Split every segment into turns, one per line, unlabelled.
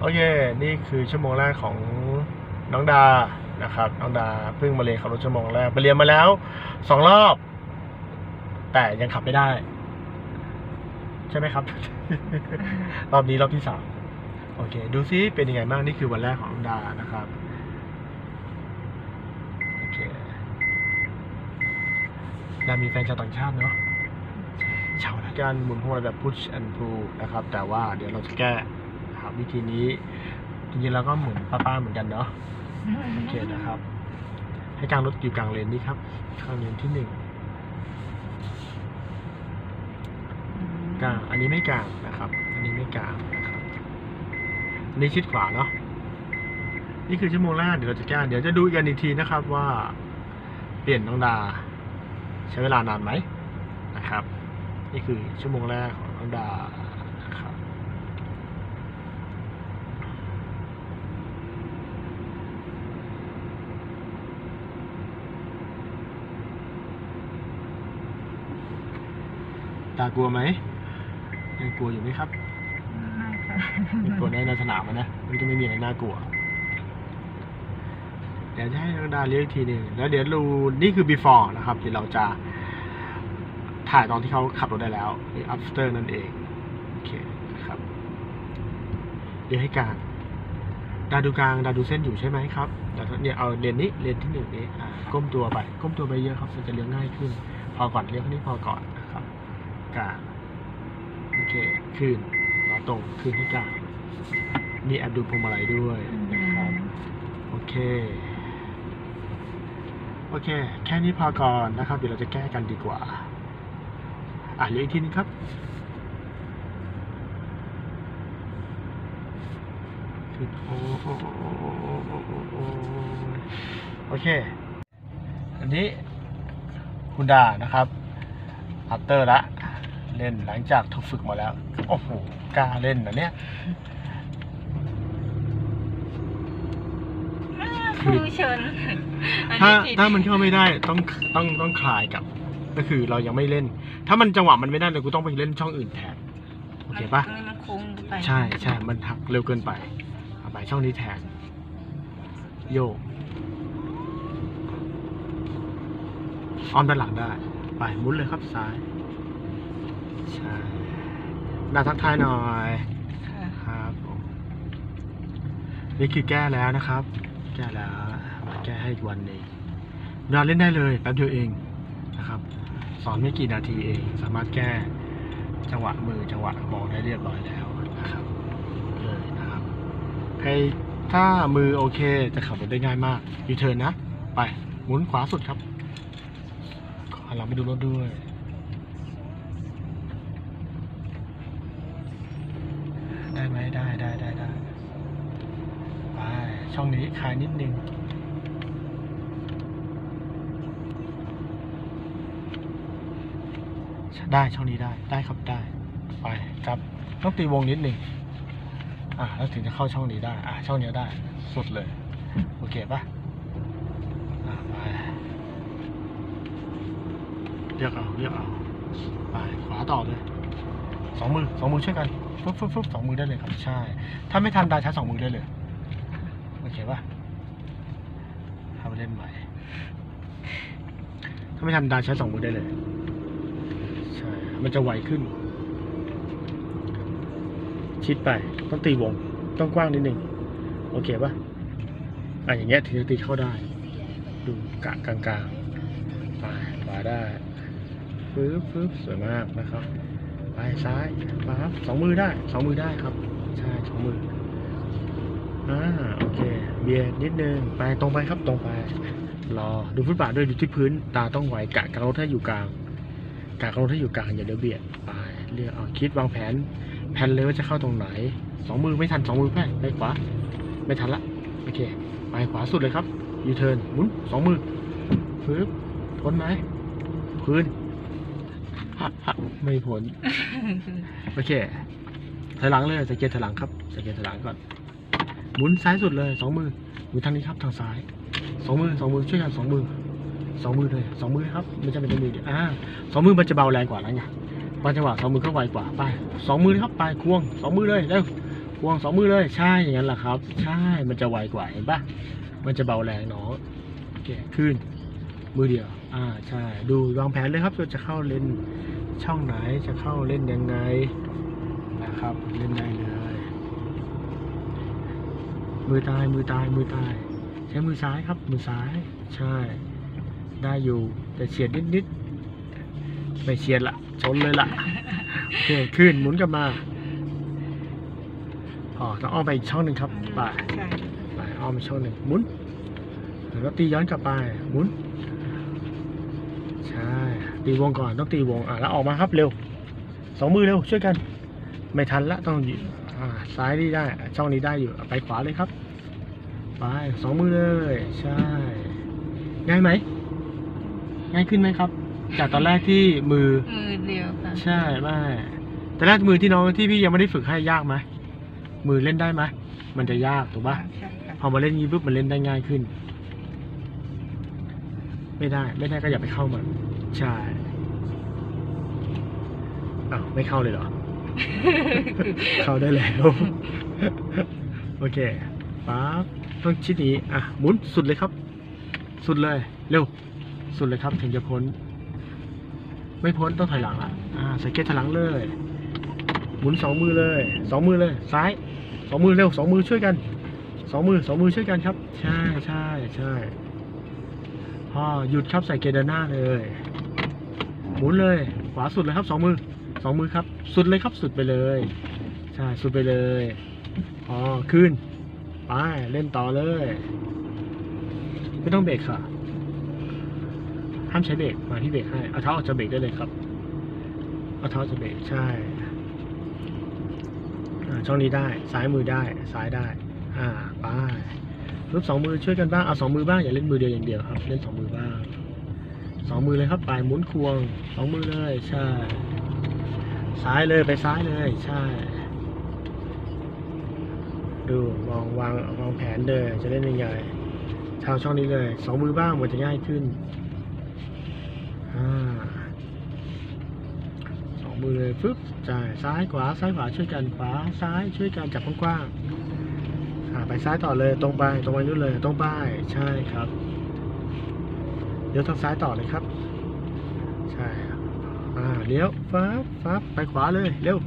โอเค นี่คือชั่วโมงแรกของน้องดา นะครับ น้องดาเพิ่งมาเรียนขับรถชั่วโมงแรก ไปเรียนมาแล้วสองรอบ แต่ยังขับไม่ได้ ใช่ไหมครับ รอบนี้รอบที่สามโอเค ดูซิเป็นยังไงบ้าง นี่คือวันแรกของน้องดา นะครับ โอเค ดามีแฟนชาวต่างชาติเนาะชาวการหมุนพวงมาลัยแบบ push and pull นะครับ แต่ว่าเดี๋ยวเราจะแก้ นะครับ วิธีนี้จริงๆเราก็เหมุนป้าๆเหมือนกันเนาะโอเคนะครับ ให้กลางรถอยู่กลางเลนนี้ครับกลางเลนที่หนึ่งกลางอันนี้ไม่กลางนะครับ อันนี้ไม่กลางนะครับอันนี้ชิดขวาเนาะนี่คือชั่วโมงแรกเดี๋ยวเราจะแก้เดี๋ยวจะดูกันอีกทีนะครับว่า เปลี่ยนน้องดา ใช้เวลานานไหมนะครับ นี่คือชั่วโมงแรกของน้องดานะครับ ตากลัวไหมยังกลัวอยู่ไหมครับ
ไม่ค่ะ
ยังกลัวในในสนามอะนะมันก็ไม่มีอะไรน่ากลัว เดี๋ยวจะให้น้องดาเรียกอีกทีหนึ่งแล้วเดี๋ยวดูนี่คือ before นะครับเดี๋ยวเราจะถ่ายตอนที่เขาขับรถได้แล้วหรือ after นั่นเองโอเคนะครับ เดี๋ยวให้กลางดาดูกลางดาดูเส้นอยู่ใช่ไหมครับดาเนี่ยเอาเลนนี้เลนที่หนึ่งนี้อ่าก้มตัวไป ก้มตัวไปเยอะครับมันจะเลี้ยวง่ายขึ้น พอก่อนเลี้ยวคนนี้พอก่อนนะครับ กาโอเคคืนนมาตรงขึ้นที่กามีแอปดูพวงมาลัยด้วยนะครับ โอเค โอเค แค่นี้พอก่อนนะครับ เดี๋ยวเราจะแก้กันดีกว่า อะเรียกอีกทีนึงครับโอเค อันนี้คุณดานะครับ อัตเตอร์ละ เล่นหลังจากถูกฝึกมาแล้ว โอ้โหกล้าเล่นนะเนี่ย
ครูเชิญอัน
ถ้า
นี้ผิด
ถ้ามันเข้าไม่ได้ต้องต้องต้องคลายกับ ก็คือเรายังไม่เล่น ถ้ามันจังหวะมันไม่ได้เลยกูต้องไปเล่นช่องอื่นแทนโอเคปะ
ตรงนี้มันโค้งไป
ใช่ใช่มันหักเร็วเกินไปเอาไปช่องนี้แทนโยกอ้อมด้านหลังได้ ไปหมุนเลยครับซ้าย ใช่หน้าทักทายหน่อย
ค่ะ
ครับผมนี่คือแก้แล้วนะครับ แก้แล้วมาแก้ให้อีกวันหนึ่งนอนเล่นได้เลยแป๊บเดียวเองนะครับ สอนไม่กี่นาทีเอง สามารถแก้จังหวะมือจังหวะมองได้เรียบร้อยแล้วนะครับเลยนะครับใครถ้ามือโอเคจะขับรถได้ง่ายมากยูเทิร์นนะ ไปหมุนขวาสุดครับหันหลังไปดูรถด้วย ได้ไหมได้ได้ได้ได้ไป ช่องนี้คายนิดนึงได้ช่องนี้ได้ได้ครับได้ ไปครับต้องตีวงนิดหนึ่งอ่าแล้วถึงจะเข้าช่องนี้ได้ อ่าช่องนี้ได้ สุดเลย โอเคปะอ่าไปเรียกเอาเรียกเอาไปขวาต่อเลยสองมือสองมือช่วยกันฟึบฟึบฟึบสองมือได้เลยครับ ใช่ ถ้าไม่ทันได้ใช้สองมือได้เลย อเคปะทำเล่นใหม่ ถ้าไม่ทันได้ใช้สองมือได้เลย ใช่ มันจะไวขึ้น ชิดไป ต้องตีวง ต้องกว้างนิดนึง โอเคปะอะอย่างเงี้ยถึงจะตีเข้าได้ ดูกะกลางๆไปขวาได้ปึ๊บปึ๊บสวยมากนะครับ ไปซ้ายปั๊บสองมือได้ สองมือได้ครับ ใช่สองมือ อ่าโอเค เบียดนิดนึง ไปตรงไปครับตรงไป รอดูฟุตบาทด้วยดูที่พื้น ตาต้องไหวกะกลางรถให้อยู่กลางกะกลางรถให้อยู่กลางอย่าเดี๋ยวเบียดไปเรียกเอาคิดวางแผน แผนเลยว่าจะเข้าตรงไหนสองมือไม่ทันสองมือแพ้ไปขวา ไม่ทันละโอเค ไปขวาสุดเลยครับยูเทิร์นหมุนสองมือปึ๊บพ้นไหมพื้นไม่พ้นโอเคถอยหลังเลยสังเกียร์ถอยหลังครับสังเกียร์ถอยหลังก่อน หมุนซ้ายสุดเลยสองมือหมุนทางนี้ครับทางซ้ายสองมือสองมือช่วยกันสองมือสองมือเลยสองมือครับไม่จำเป็นต้องมือเดียวอ่าสองมือมันจะเบาแรงกว่าแล้วไงบางจังหวะสองมือก็ไวกว่าไปสองมือครับไปควงสองมือเลยเร็วควงสองมือเลยใช่อย่างนั้นแหละครับ ใช่มันจะไวกว่าเห็นปะมันจะเบาแรงเน้องโอเคขึ้น มือเดียว อ่าใช่ ดูวางแผนเลยครับว่าจะเข้าเล่นช่องไหนจะเข้าเล่นยังไงนะครับเล่นได้เลย มือตายมือตายมือตาย ใช้มือซ้ายครับมือซ้าย ใช่ ได้อยู่แต่เฉียดนิดๆไม่เฉียดละชนเลยละโอเคขึ้นหมุนกลับมาอ๋อต้องอ้อมไปอีกช่องหนึ่งครับไป
ใช่
ไปอ้อมไปช่องหนึ่งหมุนแล้วก็ตีย้อนกลับไปหมุนใช่ตีวงก่อนต้องตีวงอะแล้วออกมาครับเร็วสองมือเร็วช่วยกัน ไม่ทันละต้องอยู่อ่าซ้ายนี่ได้อะช่องนี้ได้อยู่อะไปขวาเลยครับ ไปสองมือเลย ใช่ ง่ายไหม ง่ายขึ้นไหมครับ จากตอนแรกที่มือ
มือเดียวค่ะ
ใช่ไม่แต่แรกมือที่น้องที่พี่ยังไม่ได้ฝึกให้ยากไหมมือเล่นได้ไหมมันจะยากถูกปะ
ใช่ค่ะ
พอมาเล่นนี้ปุ๊บมันเล่นได้ง่ายขึ้น ไม่ได้ ไม่ได้ก็อย่าไปเข้ามัน ใช่อ้าวไม่เข้าเลยเหรอ เข้าได้แล้ว โอเค ปั๊บต้องชิดนี้อะหมุนสุดเลยครับ สุดเลย เร็ว สุดเลยครับ ถึงจะพ้น ไม่พ้นต้องถอยหลังอะอ่าสเก็ตถอยหลังเลย หมุนสองมือเลยสองมือเลย ซ้ายสองมือเร็วสองมือช่วยกันสองมือสองมือช่วยกันครับ ใช่ใช่ใช่พอหยุดครับใส่เกียร์เดินหน้าเลย หมุนเลย ขวาสุดเลยครับสองมือสองมือครับ สุดเลยครับสุดไปเลย ใช่สุดไปเลยพอขึ้น ไปเล่นต่อเลย ไม่ต้องเบรกค่ะห้ามใช้เบรกมาที่เบรกให้เอาเท้าออกจากเบรกได้เลยครับเอาเท้าจากเบรกใช่ช่องนี้ได้ซ้ายมือได้ซ้ายได้ อ่าไปรูปสองมือช่วยกันบ้างเอาสองมือบ้างอย่าเล่นมือเดียวอย่างเดียวครับ เล่นสองมือบ้างสองมือเลยครับไปหมุนควงสองมือเลยใช่ ซ้ายเลยไปซ้ายเลยใช่ ดูมองวางวางแผนเลยจะเล่นยังไงชาวช่องนี้เลยสองมือบ้างมันจะง่ายขึ้นอสองมือเลยฟึบจ่ายซ้ายขวาซ้ายขวาช่วยกันขวาซ้ายช่วยกันจับกว้างๆไปซ้ายต่อเลยตรงไปตรงไปนู่นเลยตรงไปใช่ครับเลี้ยวทางซ้ายต่อเลยครับ ใช่อ่าเลี้ยวฟับฟับไปขวาเลยเร็ว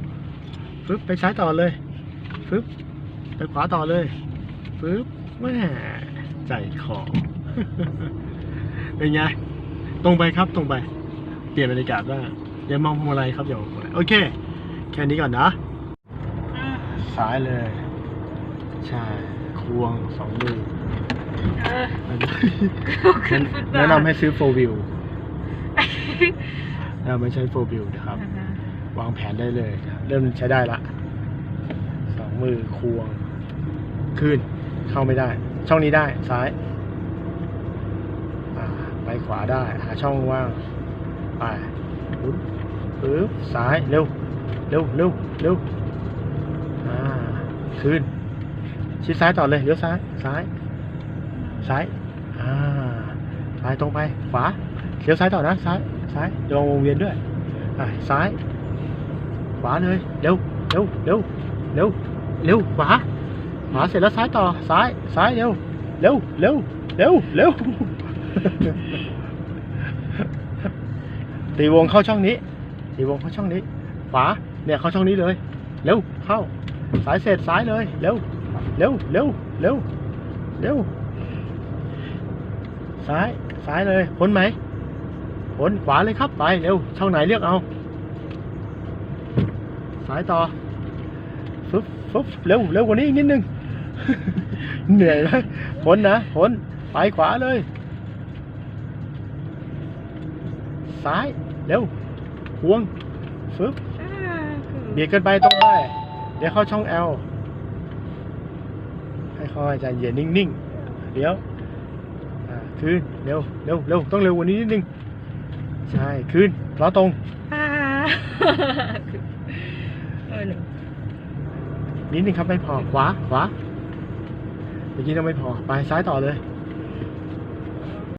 ฟึบไปซ้ายต่อเลยฟึบ ขวาต่อเลยฟึบแม่ใจคอเป็นไง ตรงไปครับตรงไป เปลี่ยนบรรยากาศบ้างอย่ามองพวงมาลัยครับอย่ามองพวงมาลัยโอเค แค่นี้ก่อนนะ
อืม
ซ้ายเลย ใช่ ควงสองมือ
เออ
แนะแนะนำให้ซื้อโฟวิวเราไม่ใช้โฟวิวนะครับ วางแผนได้เลย เริ่มใช้ได้ละ สองมือควง ขึ้น เข้าไม่ได้ ช่องนี้ได้ซ้ายไปขวาได้ หาช่องว่างไปปึ๊บปึ๊บซ้ายเร็วเร็วเร็วเร็วอ่าขึ้นชิดซ้ายต่อเลยเลี้ยวซ้ายซ้ายซ้ายอ่าซ้ายตรงไปขวาเลี้ยวซ้ายต่อนะซ้ายซ้ายระวังวงเวียนด้วยอะซ้ายขวาเลยเร็วเร็วเร็วเร็วเร็วขวา ขวาเสร็จแล้วซ้ายต่อซ้ายซ้ายเร็วเร็วเร็วเร็วเร็วตีวงเข้าช่องนี้ตีวงเข้าช่องนี้ ขวาเนี่ยเข้าช่องนี้เลย เร็วเข้าสายเสร็จซ้ายเลยเร็วเร็วเร็วเร็วเร็วซ้ายซ้ายเลยพ้นไหมพ้นขวาเลยครับไปเร็วช่องไหนเลือกเอาซ้ายต่อฟึบฟึบเร็วเร็วกว่านี้อีกนิดนึง เหนื่อยไหมพ้นนะพ้นไปขวาเลย ซ้าย เร็วพวงฟึบ
อ่า
เบียดเกินไปตรงไปเดี๋ยวเข้าช่องแอลค่อยๆใจเย็นนิ่งๆ เดี๋ยวอ่าคืนเร็วเร็วเร็วต้องเร็วกว่านี้นิดนึง ใช่คืนล้อตรง
อ่าเออหนึ่ง
นิดนึงครับไม่พอขวาขวา เมื่อกี้ต้องไม่พอ ไปซ้ายต่อเลย